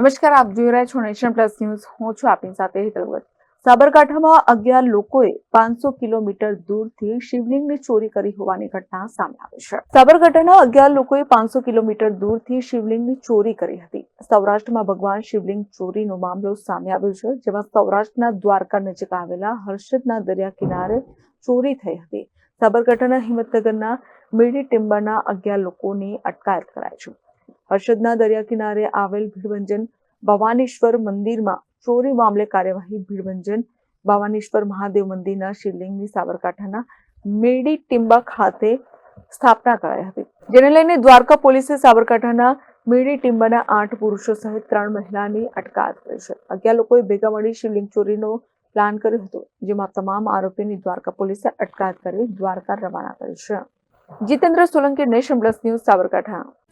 નમસ્કાર, આપ જોઈ રહ્યા છો નેશન પ્લસ ન્યૂઝ. હું છું આપની સાથે હેતલ ભટ્ટ. સાબરકાંઠામાં અગિયાર લોકોએ પાંચસો કિલોમીટર દૂરથી શિવલિંગની ચોરી કરી હોવાની ઘટના સામે આવી છે. સાબરકાંઠાના અગિયાર લોકોએ પાંચસો કિલોમીટર દૂરથી શિવલિંગની ચોરી કરી હતી. સૌરાષ્ટ્રમાં ભગવાન શિવલિંગ ચોરીનો મામલો સામે આવ્યો છે, જેમાં સૌરાષ્ટ્રના દ્વારકા નજીક આવેલા હર્ષદના દરિયા કિનારે ચોરી થઈ હતી. સાબરકાંઠાના હિંમતનગરના મેડી ટિમ્બરના અગિયાર લોકોની અટકાયત કરાઈ છે. હર્ષદના દરિયા કિનારે આવેલ ભીડભંજન ભવાનીશ્વર મંદિરમાં ચોરી મામલે કાર્યવાહી ભીડભંજન ભવાનીશ્વર મહાદેવ મંદિરના શિવલિંગની સાબરકાંઠાના મેડી ટિંબક ખાતે સ્થાપના કરાઈ હતી. જેને લઈને દ્વારકા પોલીસે સાબરકાંઠાના મેડી ટિંબાના આઠ પુરુષો સહિત ત્રણ મહિલાની અટકાયત કરી છે. અગિયાર લોકોએ ભેગા મળી શિવલિંગ ચોરીનો પ્લાન કર્યો હતો, જેમાં તમામ આરોપીની દ્વારકા પોલીસે અટકાયત કરી દ્વારકા રવાના કરી છે. Jitendra Solanki nation plus news Sabarkantha.